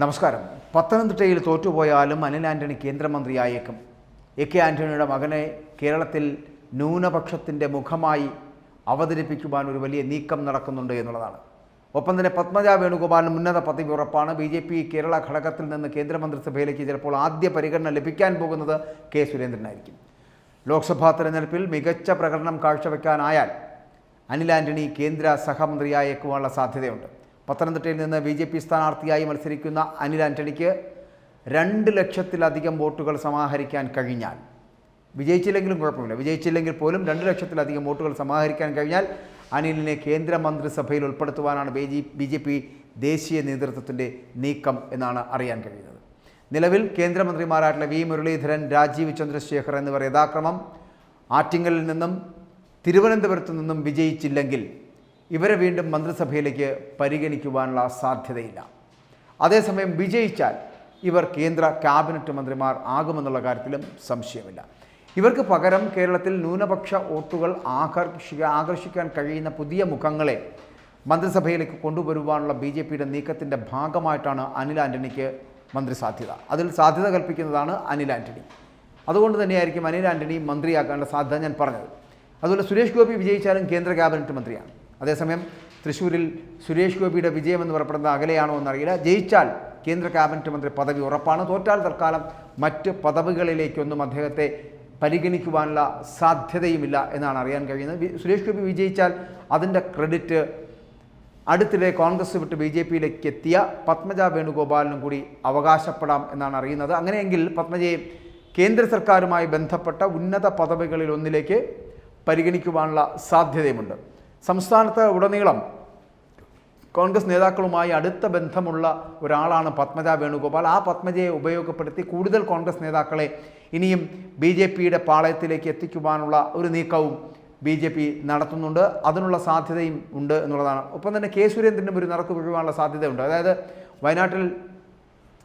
നമസ്കാരം. പത്തനംതിട്ടയിൽ തോറ്റുപോയാലും അനിൽ ആന്റണി കേന്ദ്രമന്ത്രിയായേക്കും. എ കെ ആന്റണിയുടെ മകനെ കേരളത്തിൽ ന്യൂനപക്ഷത്തിന്റെ മുഖമായി അവതരിപ്പിക്കുവാൻ ഒരു വലിയ നീക്കം നടക്കുന്നുണ്ട് എന്നുള്ളതാണ്. ഒപ്പം തന്നെ പത്മജ വേണുഗോപാലിന് ഉന്നത പദവി ഉറപ്പാണ്. ബി ജെ പി കേരള ഘടകത്തിൽ നിന്ന് കേന്ദ്രമന്ത്രിസഭയിലേക്ക് ചിലപ്പോൾ ആദ്യ പരിഗണന ലഭിക്കാൻ പോകുന്നത് കെ സുരേന്ദ്രനായിരിക്കും. ലോക്സഭാ തെരഞ്ഞെടുപ്പിൽ മികച്ച പ്രകടനം കാഴ്ചവെക്കാനായാൽ അനിൽ ആന്റണി കേന്ദ്ര സഹമന്ത്രിയായേക്കുവാനുള്ള സാധ്യതയുണ്ട്. പത്തനംതിട്ടയിൽ നിന്ന് ബി ജെ പി സ്ഥാനാർത്ഥിയായി മത്സരിക്കുന്ന അനിൽ ആന്റണിക്ക് രണ്ട് ലക്ഷത്തിലധികം വോട്ടുകൾ സമാഹരിക്കാൻ കഴിഞ്ഞാൽ വിജയിച്ചില്ലെങ്കിലും കുഴപ്പമില്ല. വിജയിച്ചില്ലെങ്കിൽ പോലും രണ്ട് ലക്ഷത്തിലധികം വോട്ടുകൾ സമാഹരിക്കാൻ കഴിഞ്ഞാൽ അനിലിനെ കേന്ദ്രമന്ത്രിസഭയിൽ ഉൾപ്പെടുത്തുവാനാണ് B G B J P ദേശീയ നേതൃത്വത്തിന്റെ നീക്കം എന്നാണ് അറിയാൻ കഴിയുന്നത്. നിലവിൽ കേന്ദ്രമന്ത്രിമാരായിട്ടുള്ള വി മുരളീധരൻ രാജീവ് ചന്ദ്രശേഖർ എന്നിവർ യഥാക്രമം ആറ്റിങ്ങലിൽ നിന്നും തിരുവനന്തപുരത്തു നിന്നും വിജയിച്ചില്ലെങ്കിൽ ഇവരെ വീണ്ടും മന്ത്രിസഭയിലേക്ക് പരിഗണിക്കുവാനുള്ള സാധ്യതയില്ല. അതേസമയം വിജയിച്ചാൽ ഇവർ കേന്ദ്ര ക്യാബിനറ്റ് മന്ത്രിമാർ ആകുമെന്നുള്ള കാര്യത്തിലും സംശയമില്ല. ഇവർക്ക് പകരം കേരളത്തിൽ ന്യൂനപക്ഷ വോട്ടുകൾ ആകർഷിക്ക ആകർഷിക്കാൻ കഴിയുന്ന പുതിയ മുഖങ്ങളെ മന്ത്രിസഭയിലേക്ക് കൊണ്ടുവരുവാനുള്ള ബി ജെ പിയുടെ നീക്കത്തിന്റെ ഭാഗമായിട്ടാണ് അനിൽ ആന്റണിക്ക് മന്ത്രി സാധ്യത അതിൽ സാധ്യത കൽപ്പിക്കുന്നതാണ് അനിൽ ആന്റണി അതുകൊണ്ട് തന്നെയായിരിക്കും അനിൽ ആന്റണി മന്ത്രിയാക്കാനുള്ള സാധ്യത ഞാൻ പറഞ്ഞത്. അതുപോലെ സുരേഷ് ഗോപി വിജയിച്ചാലും കേന്ദ്ര ക്യാബിനറ്റ് മന്ത്രിയാണ്. അതേസമയം തൃശ്ശൂരിൽ സുരേഷ് ഗോപിയുടെ വിജയം എന്ന് പറയപ്പെടുന്നത് അകലെയാണോ എന്നറിയില്ല. ജയിച്ചാൽ കേന്ദ്ര ക്യാബിനറ്റ് മന്ത്രി പദവി ഉറപ്പാണ്. തോറ്റാൽ തൽക്കാലം മറ്റ് പദവികളിലേക്കൊന്നും അദ്ദേഹത്തെ പരിഗണിക്കുവാനുള്ള സാധ്യതയുമില്ല എന്നാണ് അറിയാൻ കഴിയുന്നത്. സുരേഷ് ഗോപി വിജയിച്ചാൽ അതിന്റെ ക്രെഡിറ്റ് അടുത്തിടെ കോൺഗ്രസ് വിട്ട് ബി ജെ പിയിലേക്ക് എത്തിയ പത്മജ വേണുഗോപാലിനും കൂടി അവകാശപ്പെടാം എന്നാണ് അറിയുന്നത്. അങ്ങനെയെങ്കിൽ പത്മജയെ കേന്ദ്ര സർക്കാരുമായി ബന്ധപ്പെട്ട ഉന്നത പദവികളിൽ ഒന്നിലേക്ക് പരിഗണിക്കുവാനുള്ള സാധ്യതയുമുണ്ട്. സംസ്ഥാനത്ത് ഉടനീളം കോൺഗ്രസ് നേതാക്കളുമായി അടുത്ത ബന്ധമുള്ള ഒരാളാണ് പത്മജ വേണുഗോപാൽ. ആ പത്മജയെ ഉപയോഗപ്പെടുത്തി കൂടുതൽ കോൺഗ്രസ് നേതാക്കളെ ഇനിയും ബി ജെ പിയുടെ പാളയത്തിലേക്ക് എത്തിക്കുവാനുള്ള ഒരു നീക്കവും ബി ജെ പി നടത്തുന്നുണ്ട്. അതിനുള്ള സാധ്യതയും ഉണ്ട് എന്നുള്ളതാണ്. ഒപ്പം തന്നെ കെ സുരേന്ദ്രനും ഒരു നറുക്ക് വീഴുവാനുള്ള സാധ്യതയുണ്ട്. അതായത് വയനാട്ടിൽ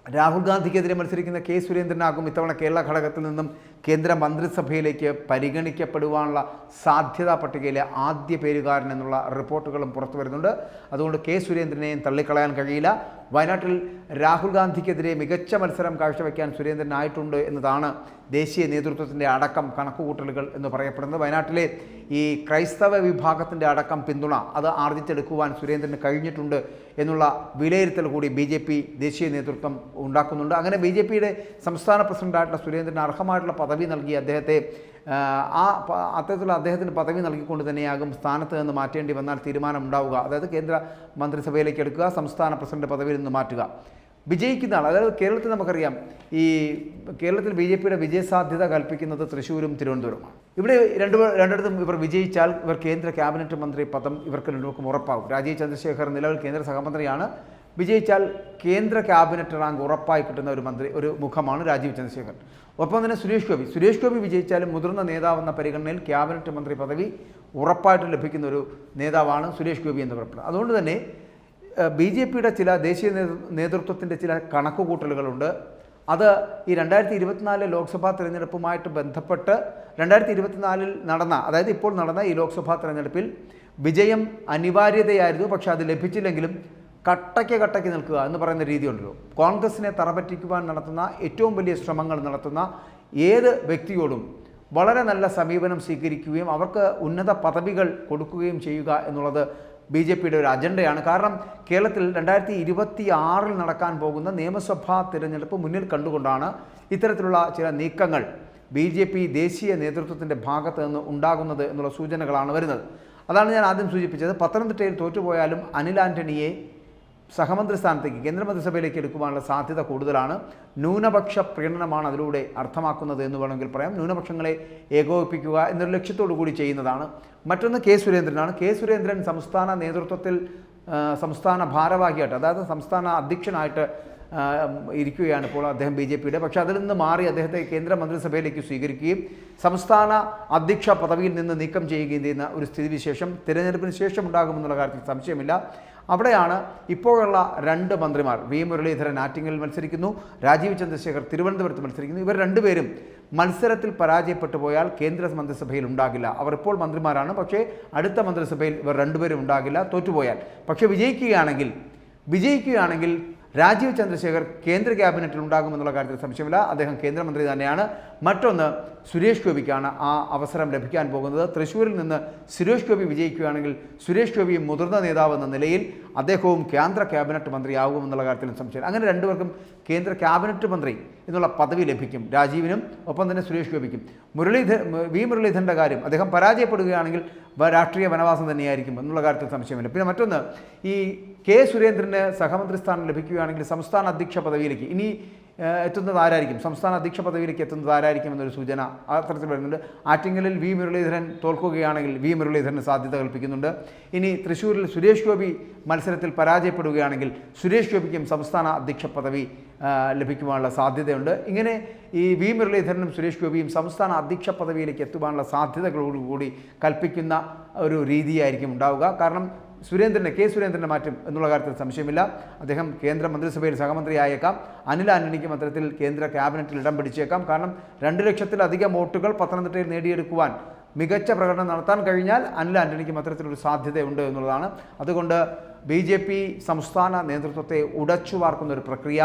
രാഹുൽ ഗാന്ധിക്കെതിരെ മത്സരിക്കുന്ന കെ സുരേന്ദ്രനാകും ഇത്തവണ കേരള ഘടകത്തിൽ നിന്നും കേന്ദ്ര മന്ത്രിസഭയിലേക്ക് പരിഗണിക്കപ്പെടുവാനുള്ള സാധ്യതാ പട്ടികയിലെ ആദ്യ പേരുകാരൻ എന്നുള്ള റിപ്പോർട്ടുകളും പുറത്തു വരുന്നുണ്ട്. അതുകൊണ്ട് കെ സുരേന്ദ്രനെയും തള്ളിക്കളയാൻ കഴിയില്ല. വയനാട്ടിൽ രാഹുൽ ഗാന്ധിക്കെതിരെ മികച്ച മത്സരം കാഴ്ചവെക്കാൻ സുരേന്ദ്രനായിട്ടുണ്ട് എന്നതാണ് ദേശീയ നേതൃത്വത്തിന്റെ അടക്കം കണക്കുകൂട്ടലുകൾ എന്ന് പറയപ്പെടുന്നത്. വയനാട്ടിലെ ഈ ക്രൈസ്തവ വിഭാഗത്തിന്റെ അടക്കം പിന്തുണ അത് ആർജിച്ചെടുക്കുവാൻ സുരേന്ദ്രന് കഴിഞ്ഞിട്ടുണ്ട് എന്നുള്ള വിലയിരുത്തൽ കൂടി ബി ജെ പി ദേശീയ നേതൃത്വം ഉണ്ടാക്കുന്നുണ്ട്. അങ്ങനെ ബി ജെ പിയുടെ സംസ്ഥാന പ്രസിഡന്റായിട്ടുള്ള സുരേന്ദ്രന് അർഹമായിട്ടുള്ള പദവി നൽകി അദ്ദേഹത്തെ ആ, അത്തരത്തിലുള്ള അദ്ദേഹത്തിന് പദവി നൽകിക്കൊണ്ട് തന്നെയാകും സ്ഥാനത്ത് നിന്ന് മാറ്റേണ്ടി വന്നാൽ തീരുമാനം ഉണ്ടാവുക അതായത് കേന്ദ്ര മന്ത്രിസഭയിലേക്ക് എടുക്കുക സംസ്ഥാന പ്രസിഡന്റ് പദവിയിൽ നിന്ന് മാറ്റുക. വിജയിക്കുന്ന ആൾ അതായത് കേരളത്തിൽ നമുക്കറിയാം ഈ കേരളത്തിൽ ബി ജെ പിയുടെ വിജയസാധ്യത കൽപ്പിക്കുന്നത് തൃശ്ശൂരും തിരുവനന്തപുരമാണ്. ഇവിടെ രണ്ടു രണ്ടിടത്തും ഇവർ വിജയിച്ചാൽ ഇവർ കേന്ദ്ര ക്യാബിനറ്റ് മന്ത്രി പദം ഇവർക്ക് രണ്ടുപേർക്കും ഉറപ്പാകും. രാജീവ് ചന്ദ്രശേഖർ നിലവിൽ കേന്ദ്ര സഹമന്ത്രിയാണ്. വിജയിച്ചാൽ കേന്ദ്ര ക്യാബിനറ്റ് റാങ്ക് ഉറപ്പായി കിട്ടുന്ന ഒരു മന്ത്രി ഒരു മുഖമാണ് രാജീവ് ചന്ദ്രശേഖർ ഒപ്പം തന്നെ സുരേഷ് ഗോപി. സുരേഷ് ഗോപി വിജയിച്ചാലും മുതിർന്ന നേതാവെന്ന പരിഗണനയിൽ ക്യാബിനറ്റ് മന്ത്രി പദവി ഉറപ്പായിട്ട് ലഭിക്കുന്ന ഒരു നേതാവാണ് സുരേഷ് ഗോപി എന്ന് പറയപ്പെടുന്നത് അതുകൊണ്ട് തന്നെ ബി ജെ പിയുടെ ചില ദേശീയ നേതൃ- നേതൃത്വത്തിന്റെ ചില കണക്കുകൂട്ടലുകളുണ്ട്. അത് ഈ രണ്ടായിരത്തി ഇരുപത്തിനാല് ലോക്സഭാ തെരഞ്ഞെടുപ്പുമായിട്ട് ബന്ധപ്പെട്ട് രണ്ടായിരത്തി ഇരുപത്തിനാലിൽ നടന്ന അതായത് ഇപ്പോൾ നടന്ന ഈ ലോക്സഭാ തെരഞ്ഞെടുപ്പിൽ വിജയം അനിവാര്യതയായിരുന്നു. പക്ഷേ അത് ലഭിച്ചില്ലെങ്കിലും കട്ടയ്ക്ക് കട്ടയ്ക്ക് നിൽക്കുക എന്ന് പറയുന്ന രീതിയുണ്ടല്ലോ. കോൺഗ്രസിനെ തറപറ്റിക്കുവാൻ നടത്തുന്ന ഏറ്റവും വലിയ ശ്രമങ്ങൾ നടത്തുന്ന ഏത് വ്യക്തിയോടും വളരെ നല്ല സമീപനം സ്വീകരിക്കുകയും അവർക്ക് ഉന്നത പദവികൾ കൊടുക്കുകയും ചെയ്യുക എന്നുള്ളത് ബി ജെ പിയുടെ ഒരു അജണ്ടയാണ്. കാരണം കേരളത്തിൽ രണ്ടായിരത്തി ഇരുപത്തി ആറിൽ നടക്കാൻ പോകുന്ന നിയമസഭാ തിരഞ്ഞെടുപ്പ് മുന്നിൽ കണ്ടുകൊണ്ടാണ് ഇത്തരത്തിലുള്ള ചില നീക്കങ്ങൾ ബി ജെ പി ദേശീയ നേതൃത്വത്തിന്റെ ഭാഗത്ത് നിന്ന് ഉണ്ടാകുന്നത് എന്നുള്ള സൂചനകളാണ് വരുന്നത്. അതാണ് ഞാൻ ആദ്യം സൂചിപ്പിച്ചത്. പത്തനംതിട്ടയിൽ തോറ്റുപോയാലും അനിൽ ആന്റണിയെ സഹമന്ത്രി സ്ഥാനത്തേക്ക് കേന്ദ്രമന്ത്രിസഭയിലേക്ക് എടുക്കുവാനുള്ള സാധ്യത കൂടുതലാണ്. ന്യൂനപക്ഷ പ്രീണനമാണ് അതിലൂടെ അർത്ഥമാക്കുന്നത് എന്ന് വേണമെങ്കിൽ പറയാം. ന്യൂനപക്ഷങ്ങളെ ഏകോപിപ്പിക്കുക എന്നൊരു ലക്ഷ്യത്തോടു കൂടി ചെയ്യുന്നതാണ്. മറ്റൊന്ന് കെ സുരേന്ദ്രനാണ്. കെ സുരേന്ദ്രൻ സംസ്ഥാന നേതൃത്വത്തിൽ സംസ്ഥാന ഭാരവാഹിയായിട്ട് അതായത് സംസ്ഥാന അധ്യക്ഷനായിട്ട് ഇരിക്കുകയാണ് ഇപ്പോൾ അദ്ദേഹം ബി ജെ പിയുടെ. പക്ഷേ അതിൽ നിന്ന് മാറി അദ്ദേഹത്തെ കേന്ദ്ര മന്ത്രിസഭയിലേക്ക് സ്വീകരിക്കുകയും സംസ്ഥാന അധ്യക്ഷ പദവിയിൽ നിന്ന് നീക്കം ചെയ്യുകയും ചെയ്യുന്ന ഒരു സ്ഥിതിവിശേഷം തിരഞ്ഞെടുപ്പിന് ശേഷം ഉണ്ടാകുമെന്നുള്ള കാര്യത്തിൽ സംശയമില്ല. അവിടെയാണ് ഇപ്പോഴുള്ള രണ്ട് മന്ത്രിമാർ. വി മുരളീധരൻ ആറ്റിങ്ങലിൽ മത്സരിക്കുന്നു. രാജീവ് ചന്ദ്രശേഖർ തിരുവനന്തപുരത്ത് മത്സരിക്കുന്നു. ഇവർ രണ്ടുപേരും മത്സരത്തിൽ പരാജയപ്പെട്ടു പോയാൽ കേന്ദ്ര മന്ത്രിസഭയിൽ ഉണ്ടാകില്ല. അവർ ഇപ്പോൾ മന്ത്രിമാരാണ്. പക്ഷേ അടുത്ത മന്ത്രിസഭയിൽ ഇവർ രണ്ടുപേരും ഉണ്ടാകില്ല. തോറ്റുപോയാൽ. പക്ഷേ വിജയിക്കുകയാണെങ്കിൽ വിജയിക്കുകയാണെങ്കിൽ രാജീവ് ചന്ദ്രശേഖർ കേന്ദ്ര ക്യാബിനറ്റിൽ ഉണ്ടാകുമെന്നുള്ള കാര്യത്തിൽ സംശയമില്ല. അദ്ദേഹം കേന്ദ്രമന്ത്രി തന്നെയാണ്. മറ്റൊന്ന് സുരേഷ് ഗോപിക്കാണ് ആ അവസരം ലഭിക്കാൻ പോകുന്നത്. തൃശ്ശൂരിൽ നിന്ന് സുരേഷ് ഗോപി വിജയിക്കുകയാണെങ്കിൽ സുരേഷ് ഗോപി മുതിർന്ന നേതാവ് എന്ന നിലയിൽ അദ്ദേഹവും കേന്ദ്ര ക്യാബിനറ്റ് മന്ത്രിയാകുമെന്നുള്ള കാര്യത്തിലും സംശയം അങ്ങനെ രണ്ടുപേർക്കും കേന്ദ്ര ക്യാബിനറ്റ് മന്ത്രി എന്നുള്ള പദവി ലഭിക്കും. രാജീവിനും ഒപ്പം തന്നെ സുരേഷ് ഗോപിക്കും. മുരളീധർ വി മുരളീധരന്റെ കാര്യം. അദ്ദേഹം പരാജയപ്പെടുകയാണെങ്കിൽ രാഷ്ട്രീയ വനവാസം തന്നെയായിരിക്കും എന്നുള്ള കാര്യത്തിൽ സംശയമില്ല. പിന്നെ മറ്റൊന്ന് ഈ കെ സുരേന്ദ്രന് സഹമന്ത്രി സ്ഥാനം ലഭിക്കുകയാണെങ്കിൽ സംസ്ഥാന അധ്യക്ഷ പദവിയിലേക്ക്. ഇനി എത്തുന്നത് ആരായിരിക്കും? സംസ്ഥാന അധ്യക്ഷ പദവിയിലേക്ക് എത്തുന്നത് ആരായിരിക്കും എന്നൊരു സൂചന അത്തരത്തിൽ തരത്തിൽ വരുന്നുണ്ട്. ആറ്റിങ്ങലിൽ വി മുരളീധരൻ തോൽക്കുകയാണെങ്കിൽ വി മുരളീധരന് സാധ്യത കൽപ്പിക്കുന്നുണ്ട്. ഇനി തൃശ്ശൂരിൽ സുരേഷ് ഗോപി മത്സരത്തിൽ പരാജയപ്പെടുകയാണെങ്കിൽ സുരേഷ് ഗോപിക്കും സംസ്ഥാന അധ്യക്ഷ പദവി ലഭിക്കുവാനുള്ള സാധ്യതയുണ്ട്. ഇങ്ങനെ ഈ വി മുരളീധരനും സുരേഷ് ഗോപിയും സംസ്ഥാന അധ്യക്ഷ പദവിയിലേക്ക് എത്തുവാനുള്ള സാധ്യതകളോടുകൂടി കൽപ്പിക്കുന്ന ഒരു രീതിയായിരിക്കും ഉണ്ടാവുക. കാരണം സുരേന്ദ്രനെ കെ സുരേന്ദ്രനെ മാറ്റും എന്നുള്ള കാര്യത്തിൽ സംശയമില്ല. അദ്ദേഹം കേന്ദ്ര മന്ത്രിസഭയിൽ സഹമന്ത്രിയായേക്കാം. അനിൽ ആന്റണിക്കും അത്തരത്തിൽ കേന്ദ്ര ക്യാബിനറ്റിൽ ഇടം പിടിച്ചേക്കാം. കാരണം രണ്ട് ലക്ഷത്തിലധികം വോട്ടുകൾ പത്തനംതിട്ടയിൽ നേടിയെടുക്കുവാൻ മികച്ച പ്രകടനം നടത്താൻ കഴിഞ്ഞാൽ അനിൽ ആന്റണിക്കും അത്തരത്തിലൊരു സാധ്യതയുണ്ട് എന്നുള്ളതാണ്. അതുകൊണ്ട് ബി ജെ പി സംസ്ഥാന നേതൃത്വത്തെ ഉടച്ചു വാർക്കുന്ന ഒരു പ്രക്രിയ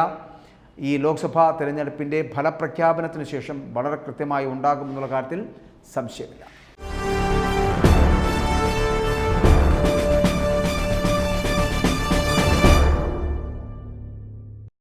ഈ ലോക്സഭാ തെരഞ്ഞെടുപ്പിന്റെ ഫലപ്രഖ്യാപനത്തിന് ശേഷം വളരെ കൃത്യമായി ഉണ്ടാകുമെന്നുള്ള കാര്യത്തിൽ സംശയമില്ല.